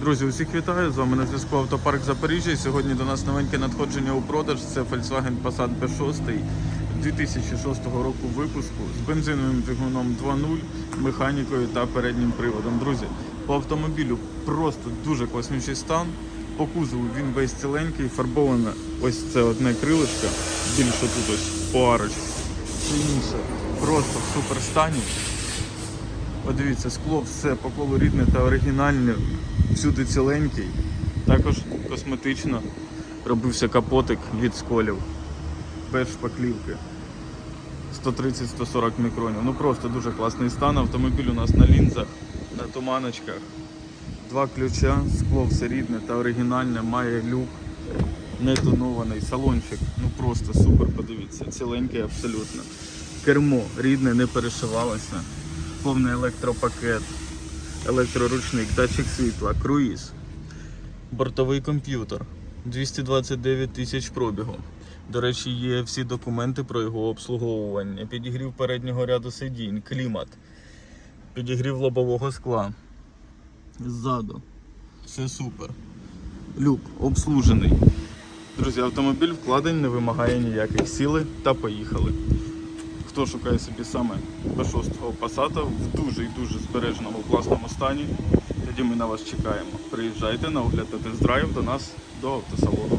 Друзі, усіх вітаю! З вами на зв'язку Автопарк Запоріжжя. Сьогодні до нас новеньке надходження у продаж. Це Volkswagen Passat B6 2006 року випуску з бензиновим двигуном 2.0, механікою та переднім приводом. Друзі, по автомобілю просто дуже класнючий стан. По кузову він весь ціленький, фарбоване ось це одне крилишко, більше тут ось по арочці. Все інше просто в супер стані. Подивіться, скло все по колу рідне та оригінальне, всюди ціленький. Також косметично робився капотик від сколів, без шпаклівки. 130-140 мікронів. Ну просто дуже класний стан. Автомобіль у нас на лінзах, на туманочках. Два ключа, скло все рідне та оригінальне, має люк, не тонований, салончик. Ну просто супер, подивіться, ціленький абсолютно. Кермо рідне, не перешивалося повний електропакет, електроручник, датчик світла, круїз, бортовий комп'ютер, 229 тисяч пробігу. До речі, є всі документи про його обслуговування, підігрів переднього ряду сидінь, клімат, підігрів лобового скла. Ззаду. Все супер. Люк обслужений. Друзі, автомобіль вкладень не вимагає ніяких сіли та поїхали. Хто шукає собі саме до 6-го пасата в дуже і дуже збереженому класному стані, тоді ми на вас чекаємо. Приїжджайте на огляд та тест-драйв до нас до автосалону.